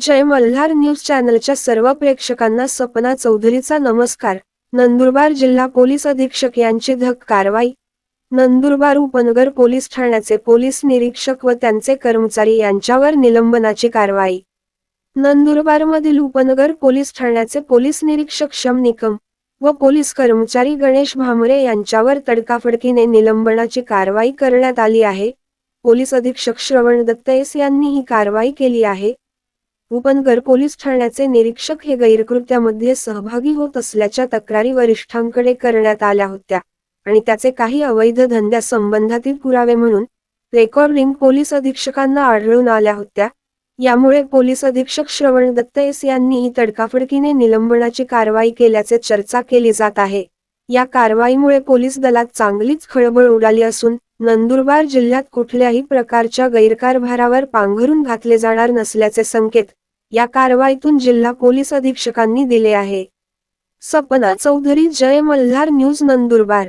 जय Malhar news चॅनलच्या सर्व प्रेक्षकांना सपना चौधरीचा नमस्कार. नंदुरबार जिल्हा पोलीस अधीक्षक यांची धक कारवाई. नंदुरबार उपनगर पोलीस ठाण्याचे पोलीस निरीक्षक व त्यांचे कर्मचारी यांच्यावर निलंबनाची कारवाई. नंदुरबारमधील उपनगर पोलीस ठाण्याचे पोलीस निरीक्षक शम निकम व पोलीस कर्मचारी गणेश भामरे यांच्यावर तडकाफडकीने निलंबनाची कारवाई करण्यात आली आहे. पोलीस अधीक्षक श्रवण दत्तयस यांनी ही कारवाई केली आहे. उपनगर पोलीस ठाण्याचे निरीक्षक हे गैरकृत्यामध्ये सहभागी होत असल्याच्या तक्रारी वरिष्ठांकडे करण्यात आल्या होत्या आणि त्याचे काही अवैध धंद्या संबंधातील पुरावे म्हणून रेकॉर्डिंग पोलीस अधीक्षकांना आढळून आल्या होत्या. यामुळे पोलीस अधीक्षक श्रवण दत्तयस यांनी तडकाफडकीने निलंबनाची कारवाई केल्याचे चर्चा केली जात आहे. या कारवाईमुळे पोलीस दलात चांगलीच खळबळ उडाली असून नंदुरबार जिल्ह्यात कुठल्याही प्रकारच्या गैरकारभारावर पांघरून घातले जाणार नसल्याचे संकेत या कारवाईतून जिल्हा पोलीस अधीक्षकांनी दिले आहे. सपना चौधरी जय मल्हार न्यूज नंदुरबार.